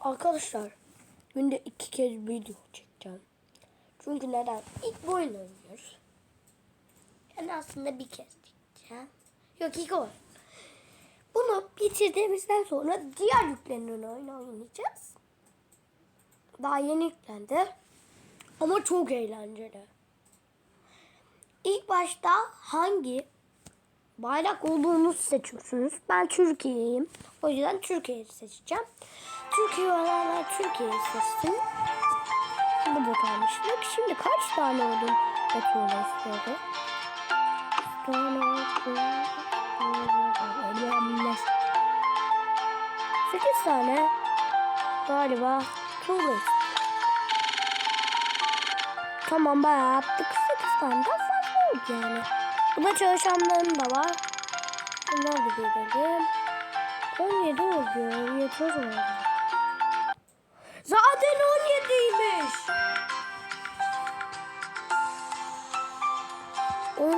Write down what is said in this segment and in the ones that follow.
Arkadaşlar günde iki kez video çekeceğim. Çünkü neden? İlk bu oyun oynuyoruz. Yani aslında bir kez çekeceğim. Yok ilk oyun. Bunu bitirdiğimizden sonra diğer yüklenen oyunu oynayacağız. Daha yeni yüklendi. Ama çok eğlenceli. İlk başta hangi bayrak olduğunu seçiyorsunuz. Ben Türkiye'yim. O yüzden Türkiye'yi seçeceğim. Türkiye olanlar Türkiye'yi seçsin. Burada kalmıştık. Şimdi kaç tane odun yapıyorlar istiyordu? Sekiz tane galiba tuğla Tamam bayağı yaptık. Sekiz tane daha fazla oldu yani. Burada çalışanların da var. Bunlar da gidelim. 17 oldu. Yeter oldu.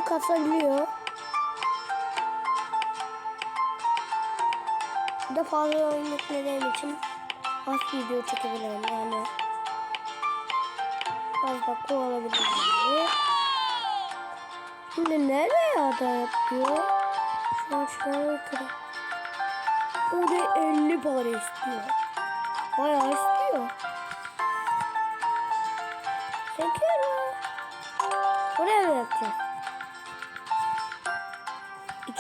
Oyun kasabiliyor. Bir de fazla oyun yüklediğim için az video çekebilirim yani. Az dakika olabilir yani. Şimdi nereye ada yapıyor? Şu an şuraya kadar. O da 50 para istiyor. Bayağı istiyor. Çekiyorum. Buraya mı yapacağız?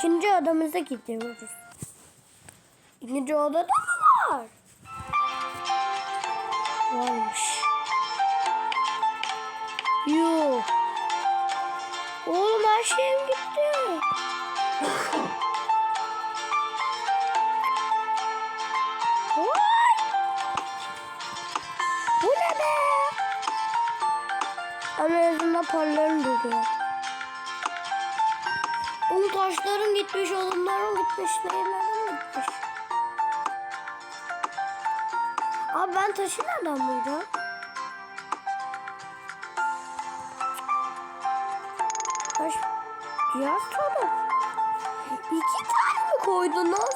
İkinci adamıza gidiyoruz. İkinci odada mı var? Varmış. Yuh. Oğlum her şeyim gitti. Bu ne be? Ama paralarım duruyor. Oğlum taşlarım gitmiş, odunlarım gitmiş, neylerim gitmiş. Abi ben taşı nereden bulacağım? Taş diğer taraf. İki tane mi koydunuz?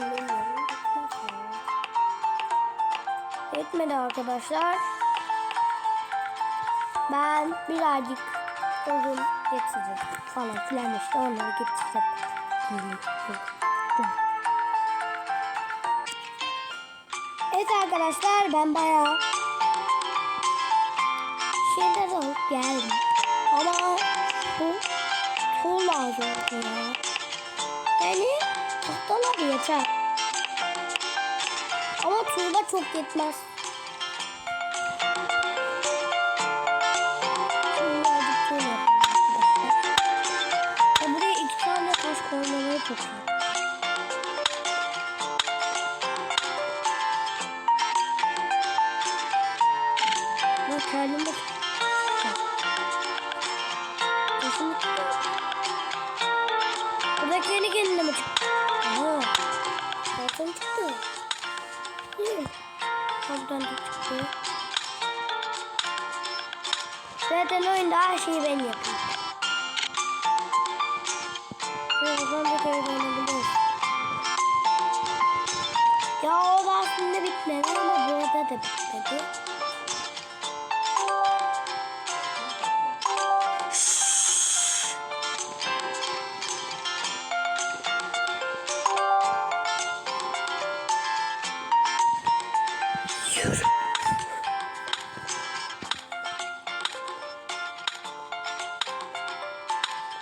Ya. Yetmedi arkadaşlar. Ben birazcık odun getireceğim falan filan işte onları getireceğim. Evet arkadaşlar ben bayağı şeyler alıp geldim. Ama bu tuğla lazım ya. Yani tahtalar yeter. Ama tuğla çok yetmez. Çok iyi. Bak kendim bak. Çıktı? Burada kendi kendine mi çıktı? Aha. Zaten çıktı. İyi. Buradan da çıktı. Zaten oyunda her şeyi ben yapıyorum. Buradan da böyle oynayabiliriz. Ya o da aslında bitmedi ama burada da bitmedi.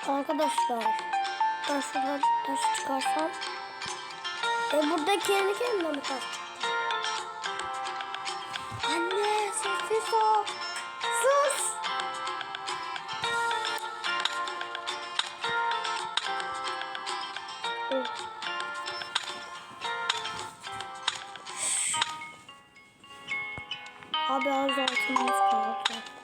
Arkadaşlar ben şuradan taş çıkarsam e burada kendi kendine mi taş? Anne sessiz ol. Sus. Abi az altımız kaldı.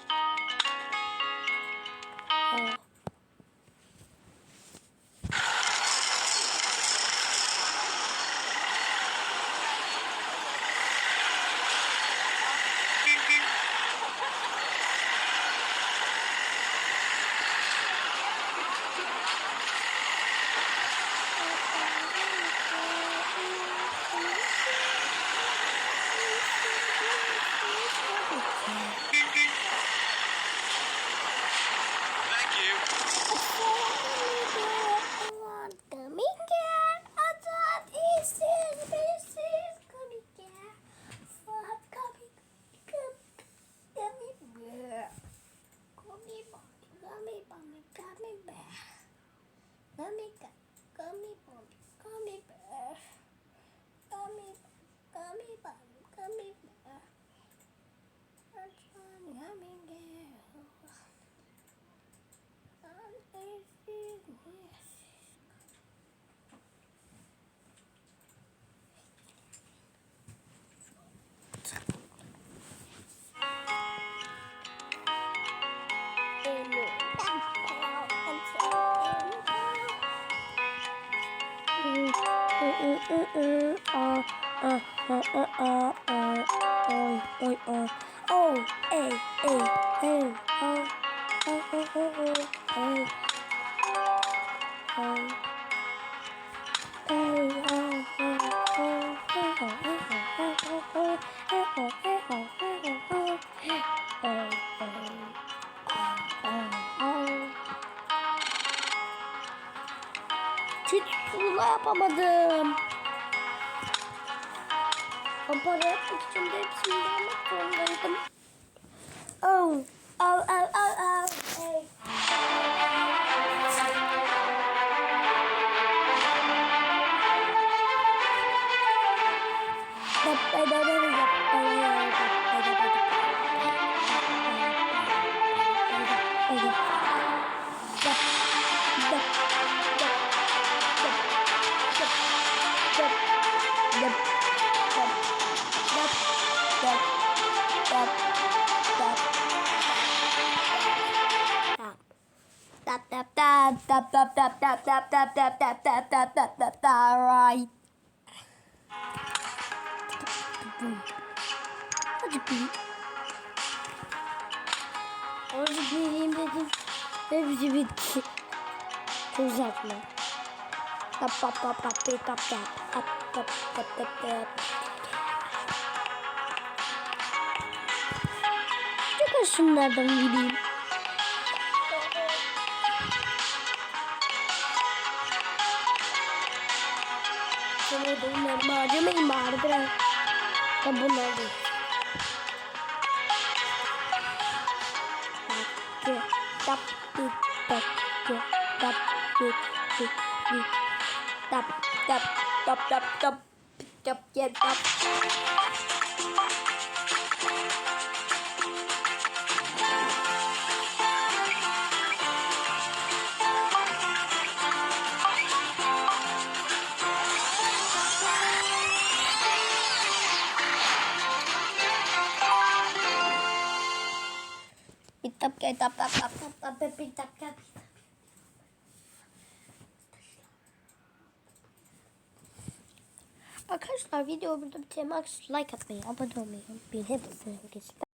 ゴミかゴミ Oh, tuğla yapamadım. Para yapmak için de hepsini yapmak zorundaydım. Oh, oh, oh, oh, oh. Tap tap tap tap tap tap tap tap tap tap tap tap right. Hadi bir. Hadi biriyim dedim. Hepsi bitti. Uzatma. Tap tap tap tap tap tap tap tap tap tap tap. Çıkın şunlardan gideyim. Bunları bunları harcamayın bari biraz. Ya bunları değil. Bakkı, bakkı, bakkı, bakkı, bakkı, tap tap tap tap tap tap tap Bitap gel tap tap tap tap tap tap bitap gel. Arkadaşlar video burada bitirmek like atmayı, abone olmayı, bildirim